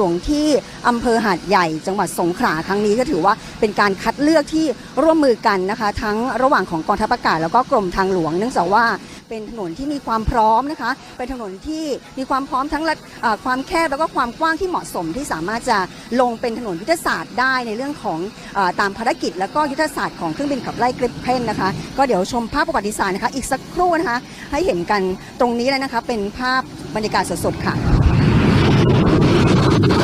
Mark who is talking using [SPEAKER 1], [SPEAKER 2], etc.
[SPEAKER 1] หลวงที่อำเภอหาดใหญ่จังหวัดสงขลาครั้งนี้ก็ถือว่าเป็นการคัดเลือกที่ร่วมมือกันนะคะ ทั้งระหว่างของกองทัพอากาศแล้วก็กรมทางหลวง เนื่องจากว่าเป็นถนนที่มีความพร้อมนะคะ เป็นถนนที่มีความพร้อมทั้งระเอ่อความแคบแล้วก็ความกว้างที่เหมาะสมที่สามารถจะลงเป็นถนนยุทธศาสตร์ได้ในเรื่องของอตามภารกิจ แล้วก็ยุทธศาสตร์ของเครื่องบินขับไล่กริปเพนนะคะ ก็เดี๋ยวชมภาพประวัติศาสตร์นะคะ อีกสักครู่นะคะ ให้เห็นกันตรงนี้เลยนะคะ เป็นภาพบรรยากาศสดๆค่ะ you